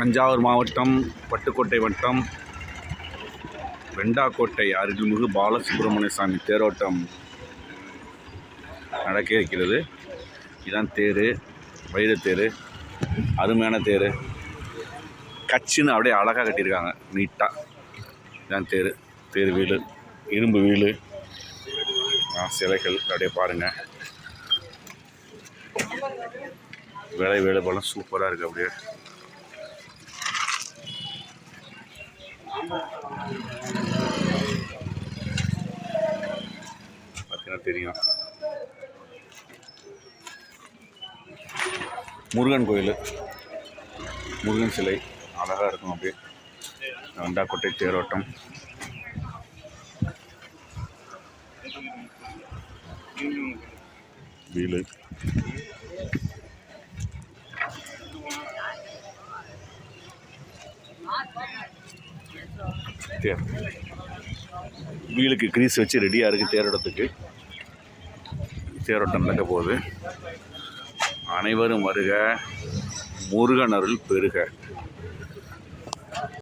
தஞ்சாவூர் மாவட்டம் பட்டுக்கோட்டை வட்டம் வெண்டாக்கோட்டை அருள்மிகு பாலசுப்ரமணிய சாமி தேரோட்டம் நடக்க இருக்கிறது. இதான் தேர் வைரத்தேர் அருமையான தேர். கச்சின்னு அப்படியே அழகாக கட்டியிருக்காங்க நீட்டாக இதான் தேர் தேர் வீடு இரும்பு வீடு. சிலைகள் அப்படியே பாருங்கள் வேலை வேலைப்பாடும் சூப்பராக இருக்குது அப்படியே. பார்த்தீங்கன்னா தெரியும். முருகன் கோயில். முருகன் சிலை. அழகாக இருக்கும் அப்படியே. வண்டாக்கோட்டை தேரோட்டம். வீலை. தேர் வீலுக்கு கிரீஸ் வச்சு ரெடியாக இருக்குது தேரோட்டத்துக்கு. தேரோட்டம் நடக்க போகுது. அனைவரும் வருக. முருகன் அருள் பெருக.